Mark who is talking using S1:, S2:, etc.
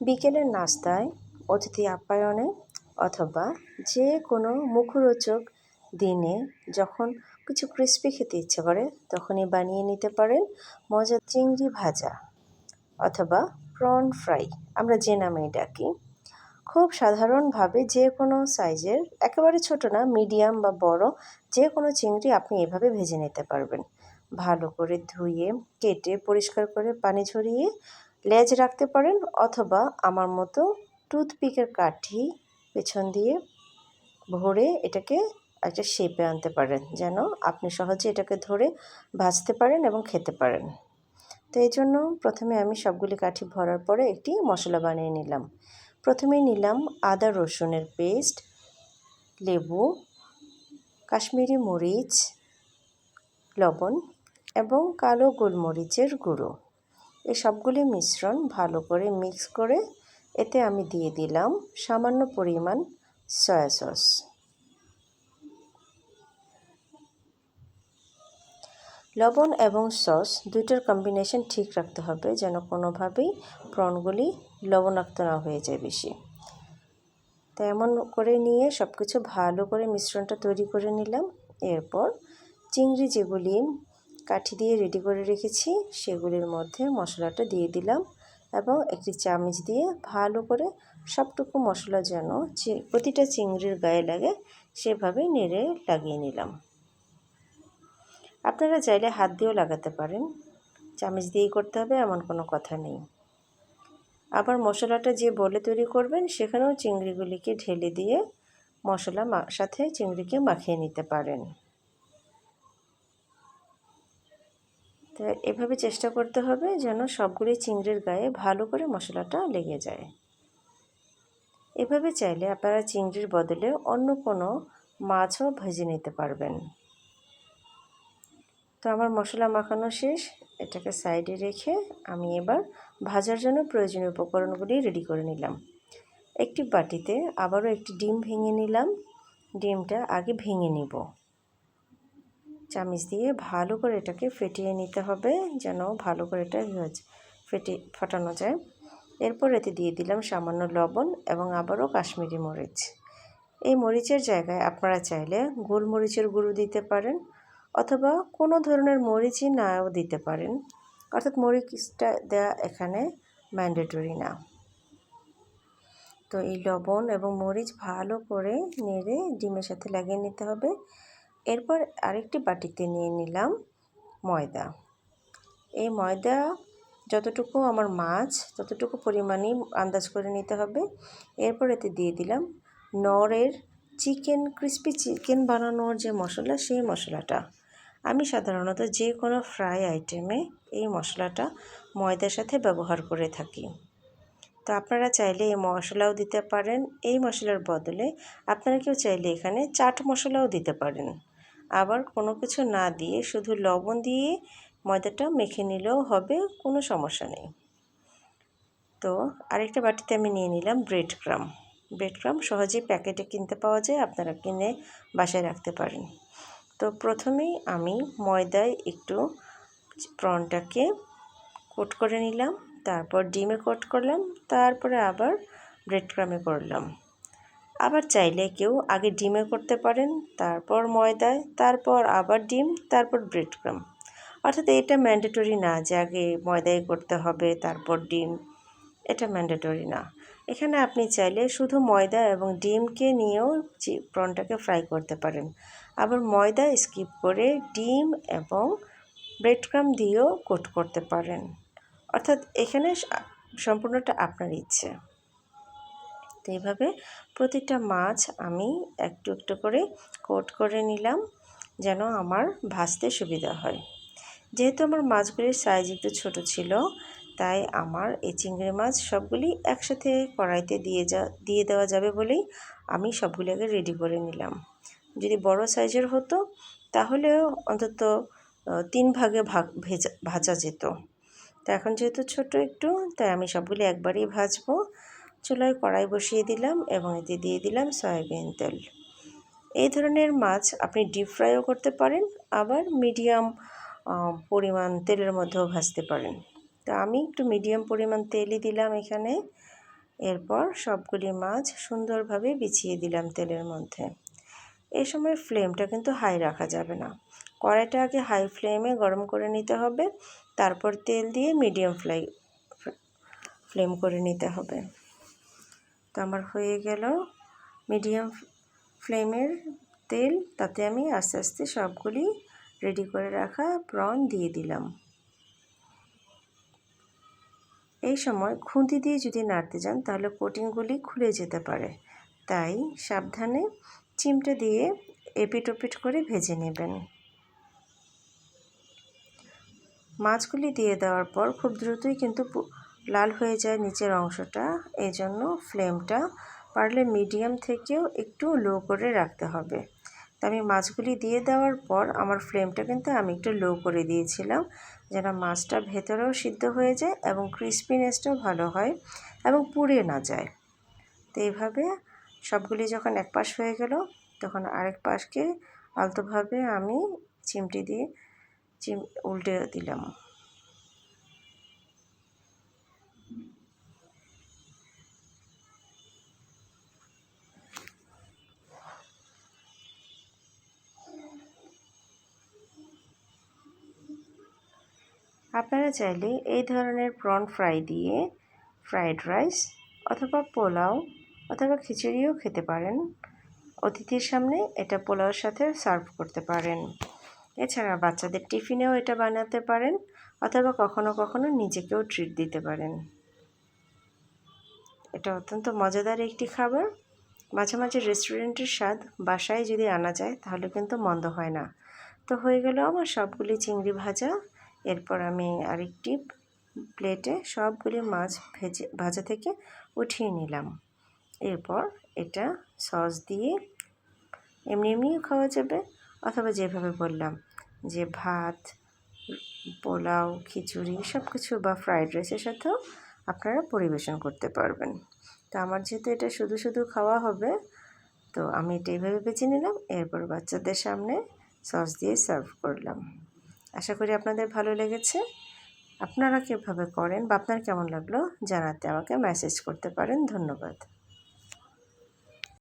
S1: বিকেলের নাস্তায়, অতিথি আপ্যায়নে অথবা যে কোনো মুখরোচক দিনে যখন কিছু ক্রিস্পি খেতে ইচ্ছে করে, তখনই বানিয়ে নিতে পারেন মজার চিংড়ি ভাজা অথবা প্রন ফ্রাই আমরা যে নামেই ডাকি, খুব সাধারণভাবে যে কোনো সাইজের, একেবারে ছোট না মিডিয়াম বা বড় যে কোনো চিংড়ি আপনি এভাবে ভেজে নিতে পারবেন। ভালো করে ধুয়ে, কেটে, পরিষ্কার করে পানি ঝরিয়ে লেজ রাখতে পারেন অথবা আমার মতো টুথপিকের কাঠি পেছন দিয়ে ভরে এটাকে একটা শেপে আনতে পারেন, যেন আপনি সহজে এটাকে ধরে ভাজতে পারেন এবং খেতে পারেন। তো এই জন্য প্রথমে আমি সবগুলি কাঠি ভরার পরে একটি মশলা বানিয়ে নিলাম। প্রথমে নিলাম আদা রসুনের পেস্ট, লেবু, কাশ্মীরি মরিচ, লবণ এবং কালো গোলমরিচের গুঁড়ো। এই সবগুলি মিশ্রণ ভালো করে মিক্স করে এতে আমি দিয়ে দিলাম সামান্য পরিমাণ সয়া সস। লবণ এবং সস দুইটার কম্বিনেশন ঠিক রাখতে হবে যেন কোনোভাবেই প্রনগুলি লবণাক্ত না হয়ে যায় বেশি। তো এমন করে নিয়ে সব কিছু ভালো করে মিশ্রণটা তৈরি করে নিলাম। এরপর চিংড়ি যেগুলি কাঠি দিয়ে রেডি করে রেখেছি। সেগুলির মধ্যে মশলাটা দিয়ে দিলাম এবং একটি চামচ দিয়ে ভালো করে সবটুকু মশলা যেন প্রতিটা চিংড়ির গায়ে লাগে সেভাবে নেড়ে লাগিয়ে নিলাম। আপনারা চাইলে হাত দিয়েও লাগাতে পারেন। চামচ দিয়েই করতে হবে, এমন কোনো কথা নেই। আবার মশলাটা যে বলে তৈরি করবেন, সেখানেও চিংড়িগুলিকে ঢেলে দিয়ে মশলা সাথে চিংড়িকে মাখিয়ে নিতে পারেন। তো এভাবে চেষ্টা করতে হবে যেন সবগুলি চিংড়ির গায়ে ভালো করে মশলাটা লেগে যায়। এভাবে চাইলে আপনারা চিংড়ির বদলে অন্য কোনো মাছও ভেজে নিতে পারবেন। তো আমার মশলা মাখানো শেষ। এটাকে সাইডে রেখে আমি এবার ভাজার জন্য প্রয়োজনীয় উপকরণগুলি রেডি করে নিলাম। একটি বাটিতে আবারও একটি ডিম ভেঙে নিলাম। ডিমটা আগে ভেঙে নিব। চামিচ দিয়ে ভালো করে এটাকে ফেটিয়ে নিতে হবে যেন ভালো করে এটা ফেটে, ফাটানো যায়। এরপর এতে দিয়ে দিলাম সামান্য লবণ এবং আবারও কাশ্মীরি মরিচ। এই মরিচের জায়গায় আপনারা চাইলে গোলমরিচের গুঁড়ো দিতে পারেন অথবা কোনো ধরনের মরিচই নাও দিতে পারেন। অর্থাৎ মরিচটা দেওয়া এখানে ম্যান্ডেটরি না। তো এই লবণ এবং মরিচ ভালো করে নেড়ে ডিমের সাথে লাগিয়ে নিতে হবে। এরপর আরেকটি বাটিতে নিয়ে নিলাম ময়দা। এই ময়দা যতটুকু আমার মাছ, ততটুকু পরিমাণই আন্দাজ করে নিতে হবে। এরপর এতে দিয়ে দিলাম নরের চিকেন ক্রিস্পি চিকেন বানানোর যে মশলা, সেই মশলাটা। আমি সাধারণত যে কোনো ফ্রাই আইটেমে এই মশলাটা ময়দার সাথে ব্যবহার করে থাকি। তো আপনারা চাইলে এই মশলাও দিতে পারেন। এই মশলার বদলে আপনারা কেউ চাইলে এখানে চাট মশলাও দিতে পারেন। আবার কোনো কিছু না দিয়ে শুধু লবণ দিয়ে ময়দাটা মেখে নিলেও হবে, কোনো সমস্যা নেই। তো আরেকটা বাটিতে আমি নিয়ে নিলাম ব্রেড ক্রাম ব্রেড ক্রাম সহজেই প্যাকেটে কিনতে পাওয়া যায়, আপনারা কিনে বাসায় রাখতে পারেন। তো প্রথমেই আমি ময়দায় একটু প্রনটাকে কোট করে নিলাম, তারপর ডিমে কোট করলাম, তারপরে আবার ব্রেড ক্রামে করলাম। আবার চাইলে কেউ আগে ডিমে করতে পারেন, তারপর ময়দায় তারপর আবার ডিম, তারপর ব্রেড ক্রাম অর্থাৎ এটা ম্যান্ডেটরি না যে আগে ময়দায় করতে হবে, তারপর ডিম। এটা ম্যান্ডেটরি না। এখানে আপনি চাইলে শুধু ময়দা এবং ডিমকে নিয়েও প্রনটাকে ফ্রাই করতে পারেন। আবার ময়দা স্কিপ করে ডিম এবং ব্রেড ক্রাম দিয়েও কোট করতে পারেন। অর্থাৎ এখানে সম্পূর্ণটা আপনার ইচ্ছে। এইভাবে প্রতিটা মাছ আমি একটু একটু করে কোট করে নিলাম যেন আমার ভাজতে সুবিধা হয়। যেহেতু আমার মাছগুলির সাইজ একটু ছোট ছিল, তাই আমার এই চিংড়ি মাছ সবগুলি একসাথে কড়াইতে দিয়ে যা, দিয়ে দেওয়া যাবে বলেই আমি সবগুলি আগে রেডি করে নিলাম। যদি বড় সাইজের হতো, তাহলেও অন্তত তিন ভাগে ভাগ ভেজা, ভাজা যেত। তা এখন যেহেতু ছোট একটু, তাই আমি সবগুলি একবারেই ভাজবো। চুলায় কড়াই বসিয়ে দিলাম এবং এতে দিয়ে দিলাম সয়াবিন তেল। এই ধরনের মাছ আপনি ডিপ ফ্রাইও করতে পারেন, আবার মিডিয়াম পরিমাণ তেলের মধ্যেও ভাজতে পারেন। তো আমি একটু মিডিয়াম পরিমাণ তেলই দিলাম এখানে। এরপর সবগুলি মাছ সুন্দরভাবে বিছিয়ে দিলাম তেলের মধ্যে। এই সময় ফ্লেমটা কিন্তু হাই রাখা যাবে না। কড়াইটা আগে হাই ফ্লেমে গরম করে নিতে হবে, তারপর তেল দিয়ে মিডিয়াম ফ্লাই ফ্লেম করে নিতে হবে। তো আমার হয়ে গেল মিডিয়াম ফ্লেমের তেল। তাতে আমি আস্তে আস্তে সবগুলি রেডি করে রাখা প্রন দিয়ে দিলাম। এই সময় খুন্তি দিয়ে যদি নাড়তে যান, তাহলে কোটিংগুলি খুলে যেতে পারে। তাই সাবধানে চিমটা দিয়ে এপিট ওপিট করে ভেজে নেবেন। মাছগুলি দিয়ে দেওয়ার পর খুব দ্রুতই কিন্তু লাল হয়ে যায় নিচের অংশটা এই জন্য ফ্লেমটা পারলে মিডিয়াম থেকেও একটু লো করে রাখতে হবে। তো আমি মাছগুলি দিয়ে দেওয়ার পর আমার ফ্লেমটা কিন্তু আমি একটু লো করে দিয়েছিলাম, যেন মাছটা ভেতরেও সিদ্ধ হয়ে যায় এবং ক্রিসপিনেসটাও ভালো হয় এবং পুড়ে না যায়। তো এইভাবে সবগুলি যখন এক পাশ হয়ে গেল, তখন আরেক পাশকে আলতোভাবে আমি চিমটি দিয়ে চিম উল্টে দিলাম। আপনারা চাইলে এই ধরনের প্রন ফ্রাই দিয়ে ফ্রাইড রাইস অথবা পোলাও অথবা খিচুড়িও খেতে পারেন। অতিথির সামনে এটা পোলাওর সাথে সার্ভ করতে পারেন। এছাড়া বাচ্চাদের টিফিনেও এটা বানাতে পারেন অথবা কখনো কখনো নিজেকেও ট্রিট দিতে পারেন। এটা অত্যন্ত মজাদার একটি খাবার। মাঝে মাঝে রেস্টুরেন্টের স্বাদ বাসায় যদি আনা যায় তাহলে কিন্তু মন্দ হয় না। তো হয়ে গেল আমার সবগুলি চিংড়ি ভাজা। এরপর আমি আরেকটি প্লেটে সবগুলি মাছ ভেজে, ভাজা থেকে উঠিয়ে নিলাম। এরপর এটা সস দিয়ে এমনি এমনিও খাওয়া যাবে অথবা যেভাবে বললাম যে ভাত, পোলাও, খিচুড়ি সব কিছু বা ফ্রাইড রাইসের সাথেও আপনারা পরিবেশন করতে পারবেন। তো আমার যেহেতু এটা শুধু শুধু খাওয়া হবে, তো আমি এটা এইভাবে বেছে নিলাম, এরপর বাচ্চাদের সামনে সস দিয়ে সার্ভ করলাম। আশা করি আপনাদের ভালো লেগেছে। আপনারা কীভাবে করেন বা আপনার কেমন লাগল জানাতে আমাকে মেসেজ করতে পারেন। ধন্যবাদ।